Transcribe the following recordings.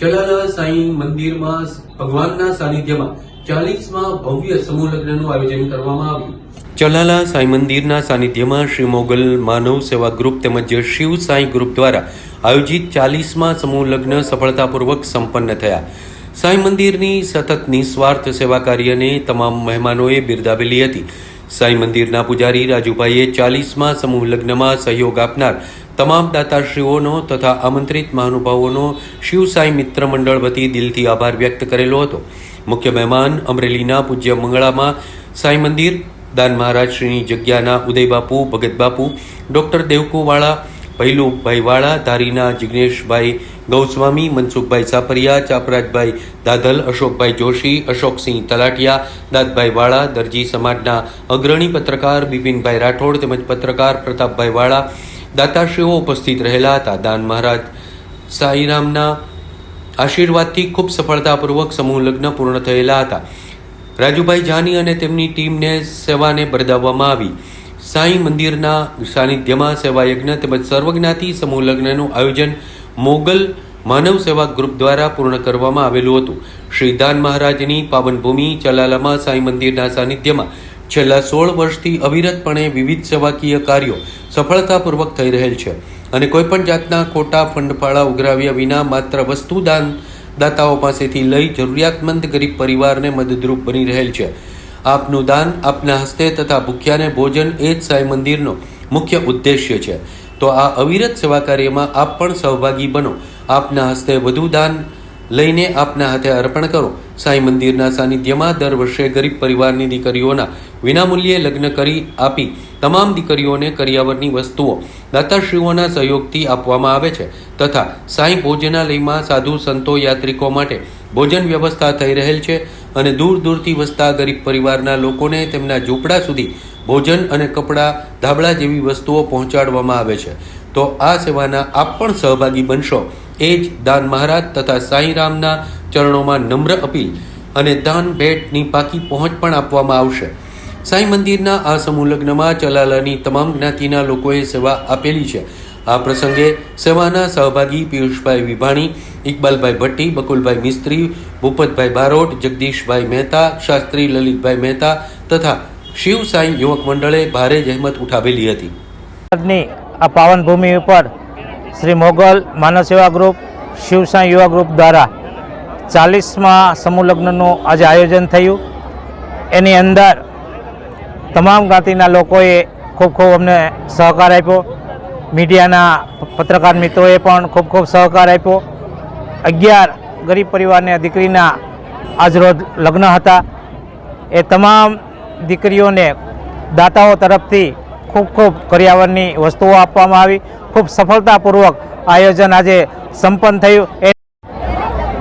ચલાલા સાંઈ મંદિરમાં ભગવાનના સાનિધ્યમાં ચાલીસમાં ભવ્ય સમૂહ લગ્નનું આયોજન કરવામાં આવ્યું. ચલાલા સાંઈ મંદિરના સાનિધ્યમાં શ્રી મોગલ માનવ સેવા ગ્રુપ તેમજ શિવ સાંઈ ગ્રુપ દ્વારા આયોજિત ચાલીસમાં સમૂહ લગ્ન સફળતાપૂર્વક સંપન્ન થયા. સાંઈ મંદિરની સતત નિસ્વાર્થ સેવા કાર્યને તમામ મહેમાનોએ બિરદાવેલી હતી. સાંઈ મંદિરના પૂજારી રાજુભાઈએ ચાલીસમાં સમૂહ લગ્નમાં સહયોગ આપનાર તમામ દાતાશ્રીઓનો તથા આમંત્રિત મહાનુભાવોનો શિવ સાંઈ મિત્ર મંડળ વતી દિલથી આભાર વ્યક્ત કરેલો હતો. મુખ્ય મહેમાન અમરેલીના પૂજ્ય મંગળામાં સાંઈ મંદિર, દાન મહારાજ શ્રીની જગ્યાના ઉદયબાપુ, ભગતબાપુ, ડૉક્ટર દેવકુવાળા, ભૈલુભાઈ વાળા, ધારીના જિગ્નેશભાઈ ગૌસ્વામી, મનસુખભાઈ સાપરિયા ચાપરાજભાઈ દાધલ, અશોકભાઈ જોશી, અશોકસિંહ તલાટિયા દાદભાઈ વાળા, દરજી સમાજના અગ્રણી પત્રકાર બિપિનભાઈ રાઠોડ તેમજ પત્રકાર પ્રતાપભાઈ વાળા દાતાશ્રીઓ ઉપસ્થિત રહેલા હતા. દાન મહારાજ સાઈરામના આશીર્વાદથી ખૂબ સફળતાપૂર્વક સમૂહ લગ્ન પૂર્ણ થયેલા હતા. રાજુભાઈ જાની અને તેમની ટીમને સેવાને બરદાવવામાં આવી. સાંઈ મંદિરના સાનિધ્યમાં સેવાયજ્ઞ તેમજ સર્વજ્ઞાતિ સમૂહ લગ્નનું આયોજન મોગલ માનવ સેવા ગ્રુપ દ્વારા પૂર્ણ કરવામાં આવેલું હતું. શ્રી દાન મહારાજની પાવનભૂમિ ચલાલામાં સાંઈ મંદિરના સાનિધ્યમાં છેલ્લા સોળ વર્ષથી અવિરતપણે વિવિધ સેવાકીય કાર્યો સફળતાપૂર્વક થઈ રહેલ છે અને કોઈપણ જાતના ખોટા ફંડફાળા ઉઘરાવ્યા વિના માત્ર વસ્તુ દાન દાતાઓ પાસેથી લઈ જરૂરિયાતમંદ ગરીબ પરિવારને મદદરૂપ બની રહેલ છે. આપનું દાન આપના હસ્તે તથા ભૂખ્યાને ભોજન એ જ સાંઈ મંદિરનો મુખ્ય ઉદ્દેશ્ય છે. તો આ અવિરત સેવા કાર્યમાં આપ પણ સહભાગી બનો. આપના હસ્તે વધુ દાન લઈને આપના હાથે અર્પણ કરો. સાંઈ મંદિરના સાનિધ્યમાં દર વર્ષે ગરીબ પરિવારની દીકરીઓના વિનામૂલ્યે લગ્ન કરી આપી તમામ દીકરીઓને કરિયાવરની વસ્તુઓ દાતાશ્રીઓના સહયોગથી આપવામાં આવે છે તથા સાંઈ ભોજનાલયમાં સાધુ સંતો યાત્રિકો માટે ભોજન વ્યવસ્થા થઈ રહેલ છે અને દૂર દૂરથી વસતા ગરીબ પરિવારના લોકોને તેમના ઝૂંપડા સુધી ભોજન અને કપડાં ધાબળા જેવી વસ્તુઓ પહોંચાડવામાં આવે છે. તો આ સેવાના આપ પણ સહભાગી બનશો. એ જ દાન મહારાજ તથા સાંઈરામના ચરણોમાં નમ્ર અપીલ અને દાન ભેટની પાકી પહોંચ પણ આપવામાં આવશે. સાંઈ મંદિરના આ સમૂહ લગ્નમાં ચલાલાની તમામ જ્ઞાતિના લોકોએ સેવા આપેલી છે. આ પ્રસંગે સેવાના સહભાગી પિયુષભાઈ વિભાણી, ઇકબાલભાઈ ભટ્ટી, બકુલભાઈ મિસ્ત્રી, ભૂપતભાઈ બારોટ, જગદીશભાઈ મહેતા, શાસ્ત્રી લલિતભાઈ મહેતા તથા શિવ સાંઈ યુવક મંડળે ભારે જહેમત ઉઠાવેલી હતી. આ પાવન ભૂમિ ઉપર શ્રી મોગલ માનવ સેવા ગ્રુપ, શિવસાઈ યુવા ગ્રુપ દ્વારા ચાલીસમાં સમૂહ લગ્નનું આજે આયોજન થયું. એની અંદર તમામ જ્ઞાતિના લોકોએ ખૂબ ખૂબ અમને સહકાર આપ્યો. મીડિયાના પત્રકાર મિત્રોએ પણ ખૂબ ખૂબ સહકાર આપ્યો. અગિયાર ગરીબ પરિવારની દીકરીના આજરોજ લગ્ન હતા. એ તમામ દીકરીઓને દાતાઓ તરફથી ખૂબ ખૂબ કરિયાવરની વસ્તુઓ આપવામાં આવી. ખૂબ સફળતાપૂર્વક આયોજન આજે સંપન્ન થયું. એ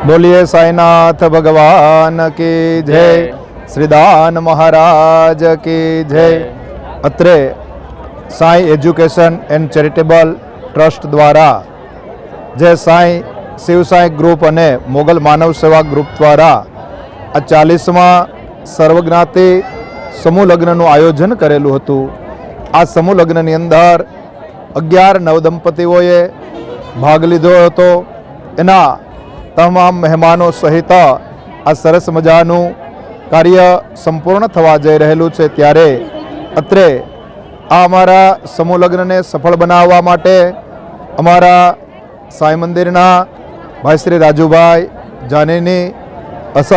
બોલીએ સાઈનાથ ભગવાન કી જય. શ્રીદાન મહારાજ કી જય. અત્રે Sai education and charitable trust દ્વારા જે સાંઈ શિવસાંઈ ગ્રુપ અને મોગલ માનવ સેવા ગ્રુપ દ્વારા આ ચાલીસમાં સર્વજ્ઞાતિ સમૂહ લગ્નનું આયોજન કરેલું હતું. આ સમૂહ લગ્નની અંદર અગિયાર નવદંપતિઓએ ભાગ લીધો હતો. એના તમામ મહેમાનો સહિત આ સરસ મજાનું કાર્ય સંપૂર્ણ થવા જઈ રહેલું છે. ત્યારે અત્રે આ અમારા સમૂહ લગ્નને સફળ બનાવવા માટે અમારા સાંઈ મંદિરના ભાઈ શ્રી રાજુભાઈ જાનીની અસહ